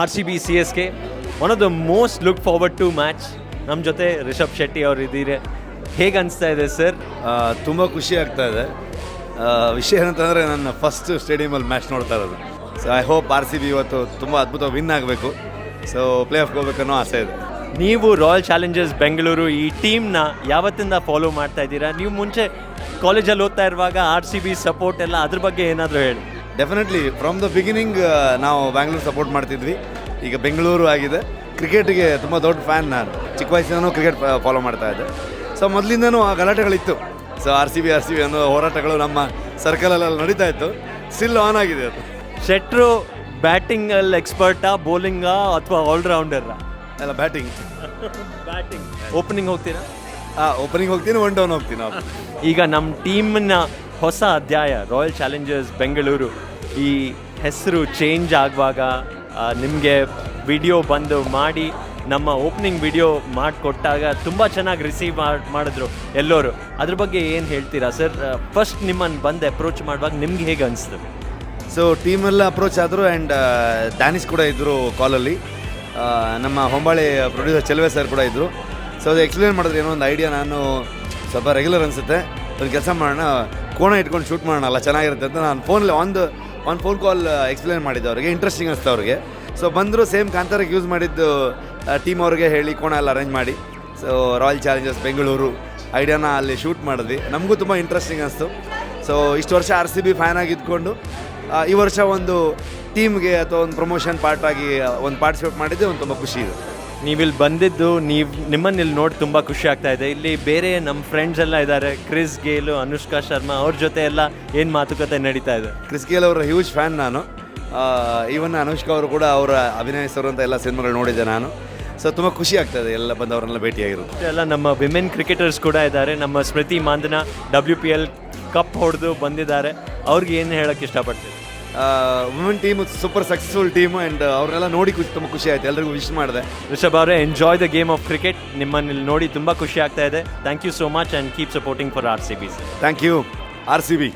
R C B C S K one of the most look forward to match ನಮ್ಮ ಜೊತೆ ರಿಷಬ್ ಶೆಟ್ಟಿ ಅವರು ಇದ್ದೀರಿ ಹೇಗೆ ಅನಿಸ್ತಾ ಇದೆ ಸರ್? ತುಂಬ ಖುಷಿ ಆಗ್ತಾ ಇದೆ. ವಿಷಯ ಏನಂತಂದರೆ ನನ್ನ ಫಸ್ಟ್ ಸ್ಟೇಡಿಯಮಲ್ಲಿ ಮ್ಯಾಚ್ ನೋಡ್ತಾ ಇರೋದು. So I hope R C B ಇವತ್ತು ತುಂಬ ಅದ್ಭುತ ವಿನ್ ಆಗಬೇಕು. ಸೊ ಪ್ಲೇ ಆಫ್ಗೆ ಹೋಗ್ಬೇಕನ್ನೋ ಆಸೆ ಇದೆ. ನೀವು ರಾಯಲ್ ಚಾಲೆಂಜರ್ಸ್ ಬೆಂಗಳೂರು ಈ ಟೀಮ್ನ ಯಾವತ್ತಿಂದ ಫಾಲೋ ಮಾಡ್ತಾ ಇದ್ದೀರಾ? ನೀವು ಮುಂಚೆ ಕಾಲೇಜಲ್ಲಿ ಓದ್ತಾ ಇರುವಾಗ ಆರ್ ಸಿ ಬಿ ಸಪೋರ್ಟ್ ಎಲ್ಲ ಅದ್ರ ಬಗ್ಗೆ ಏನಾದರೂ ಹೇಳಿ. ಡೆಫಿನೆಟ್ಲಿ ಫ್ರಮ್ ದ ಬಿಗಿನಿಂಗ್ ನಾವು ಬ್ಯಾಂಗ್ಳೂರು ಸಪೋರ್ಟ್ ಮಾಡ್ತಿದ್ವಿ. ಈಗ ಬೆಂಗಳೂರು ಆಗಿದೆ. ಕ್ರಿಕೆಟ್ಗೆ ತುಂಬ ದೊಡ್ಡ ಫ್ಯಾನ್ ನಾನು. ಚಿಕ್ಕ ವಯಸ್ಸಿನೂ ಕ್ರಿಕೆಟ್ ಫಾಲೋ ಮಾಡ್ತಾ ಇದ್ದೆ. ಸೊ ಮೊದಲಿಂದನೂ ಆ ಗಲಾಟೆಗಳಿತ್ತು. So R C B R C B ಅನ್ನೋ ಹೋರಾಟಗಳು ನಮ್ಮ ಸರ್ಕಲಲ್ಲೆಲ್ಲ ನಡೀತಾ ಇತ್ತು. ಸ್ಟಿಲ್ ಆನ್ ಆಗಿದೆ ಅದು. ಶೆಟ್ರು ಬ್ಯಾಟಿಂಗಲ್ಲಿ ಎಕ್ಸ್ಪರ್ಟಾ ಬೌಲಿಂಗಾ ಅಥವಾ ಆಲ್ರೌಂಡರ್ರಾ ಎಲ್ಲ ಬ್ಯಾಟಿಂಗ್ ಬ್ಯಾಟಿಂಗ್ ಓಪನಿಂಗ್ ಹೋಗ್ತೀರಾ? ಹಾಂ ಓಪನಿಂಗ್ ಹೋಗ್ತೀನಿ ಒನ್ ಡೌನ್ ಹೋಗ್ತೀನಿ ಈಗ ನಮ್ಮ ಟೀಮ್ನ ಹೊಸ ಅಧ್ಯಾಯ ರಾಯಲ್ ಚಾಲೆಂಜರ್ಸ್ ಬೆಂಗಳೂರು ಈ ಹೆಸರು ಚೇಂಜ್ ಆಗುವಾಗ ನಿಮಗೆ ವಿಡಿಯೋ ಬಂದು ಮಾಡಿ, ನಮ್ಮ ಓಪನಿಂಗ್ ವಿಡಿಯೋ ಮಾಡಿಕೊಟ್ಟಾಗ ತುಂಬ ಚೆನ್ನಾಗಿ ರಿಸೀವ್ ಮಾಡಿದ್ರು ಎಲ್ಲರೂ. ಅದ್ರ ಬಗ್ಗೆ ಏನು ಹೇಳ್ತೀರಾ ಸರ್ ಫಸ್ಟ್ ನಿಮ್ಮನ್ನು ಬಂದು ಅಪ್ರೋಚ್ ಮಾಡುವಾಗ ನಿಮ್ಗೆ ಹೇಗೆ ಅನಿಸ್ತು? ಸೊ ಟೀಮೆಲ್ಲ ಅಪ್ರೋಚ್ ಆದರು ಆ್ಯಂಡ್ ಡ್ಯಾನಿಸ್ ಕೂಡ ಇದ್ದರು ಕಾಲಲ್ಲಿ ನಮ್ಮ ಹೊಂಬಾಳೆ ಪ್ರೊಡ್ಯೂಸರ್ ಚೆಲುವೆ ಸರ್ ಕೂಡ ಇದ್ದರು ಸೊ ಅದು ಎಕ್ಸ್ಪ್ಲೇನ್ ಮಾಡಿದ್ರೆ ಏನೋ ಒಂದು ಐಡಿಯಾ ನಾನು ಸ್ವಲ್ಪ ರೆಗ್ಯುಲರ್ ಅನಿಸುತ್ತೆ. ಒಂದು ಕೆಲಸ ಮಾಡೋಣ. ಕೋಣ ಇಟ್ಕೊಂಡು ಶೂಟ್ ಮಾಡೋಣ ಅಲ್ಲ ಚೆನ್ನಾಗಿರುತ್ತೆ ಅಂತ ನಾನು ಫೋನಲ್ಲಿ ಒಂದು ಒಂದು ಫೋನ್ ಕಾಲ್ ಎಕ್ಸ್ಪ್ಲೇನ್ ಮಾಡಿದ್ದೆ ಅವ್ರಿಗೆ ಇಂಟ್ರೆಸ್ಟಿಂಗ್ ಅನಿಸ್ತು ಅವ್ರಿಗೆ. ಸೊ ಬಂದರು ಸೇಮ್ ಕಾಂತಾರಕ್ಕೆ ಯೂಸ್ ಮಾಡಿದ್ದು ಟೀಮ್ ಅವ್ರಿಗೆ ಹೇಳಿ ಕೋಣ ಎಲ್ಲ ಅರೇಂಜ್ ಮಾಡಿ. ಸೊ ರಾಯಲ್ ಚಾಲೆಂಜರ್ಸ್ ಬೆಂಗಳೂರು ಐಡಿಯಾನ ಅಲ್ಲಿ ಶೂಟ್ ಮಾಡಿದ್ವಿ. ನಮಗೂ ತುಂಬ ಇಂಟ್ರೆಸ್ಟಿಂಗ್ ಅನಿಸ್ತು. ಸೊ ಇಷ್ಟು ವರ್ಷ ಆರ್ ಸಿ ಬಿ ಫ್ಯಾನ್ ಆಗಿದ್ಕೊಂಡು ಇದ್ಕೊಂಡು ಈ ವರ್ಷ ಒಂದು ಟೀಮ್ಗೆ ಅಥವಾ ಒಂದು ಪ್ರಮೋಷನ್ ಪಾರ್ಟ್ ಆಗಿ ಒಂದು ಪಾರ್ಟಿಸಿಪೇಟ್ ಮಾಡಿದ್ದೆ ಒಂದು ತುಂಬ ಖುಷಿ ಇದೆ. ನೀವಿಲ್ಲಿ ಬಂದಿದ್ದು ನೀವು ನಿಮ್ಮನ್ನ ಇಲ್ಲಿ ನೋಡಿ ತುಂಬ ಖುಷಿ ಆಗ್ತಾ ಇದೆ. ಇಲ್ಲಿ ಬೇರೆ ನಮ್ಮ ಫ್ರೆಂಡ್ಸ್ ಎಲ್ಲ ಇದ್ದಾರೆ. ಕ್ರಿಸ್ ಗೇಲು ಅನುಷ್ಕಾ ಶರ್ಮಾ ಅವ್ರ ಜೊತೆ ಎಲ್ಲ ಏನು ಮಾತುಕತೆ ನಡೀತಾ ಇದೆ? ಕ್ರಿಸ್ ಗೇಲ್ ಅವರ ಹ್ಯೂಜ್ ಫ್ಯಾನ್ ನಾನು. ಈವನ್ ಅನುಷ್ಕಾ ಅವರು ಕೂಡ ಅವರ ಅಭಿನಯಿಸಿರುವಂಥ ಎಲ್ಲ ಸಿನಿಮಾಗಳು ನೋಡಿದ್ದೆ ನಾನು. ಸೊ ತುಂಬ ಖುಷಿ ಆಗ್ತದೆ ಎಲ್ಲ ಬಂದವರನ್ನೆಲ್ಲ ಭೇಟಿಯಾಗಿರೋದು. ಎಲ್ಲ ನಮ್ಮ ವಿಮೆನ್ ಕ್ರಿಕೆಟರ್ಸ್ ಕೂಡ ಇದ್ದಾರೆ. ನಮ್ಮ Smriti Mandhana W P L cup ಹೊಡೆದು ಬಂದಿದ್ದಾರೆ. ಅವ್ರಿಗೆ ಏನು ಹೇಳೋಕ್ಕೆ ಇಷ್ಟಪಡ್ತೀವಿ women team super successful team and ಅವರೆಲ್ಲ ನೋಡಿ ಖುಷಿ ತುಂಬ ಖುಷಿ ಆಯ್ತು. ಎಲ್ಲರಿಗೂ ವಿಶ್ ಮಾಡಿದೆ. ರಿಷಬ್ ಅವರೇ enjoy the game of cricket ನಿಮ್ಮನ್ನ ಇಲ್ಲಿ ನೋಡಿ ತುಂಬ ಖುಷಿ ಆಗ್ತಾ ಇದೆ. Thank you so much and keep supporting for R C B thank you R C B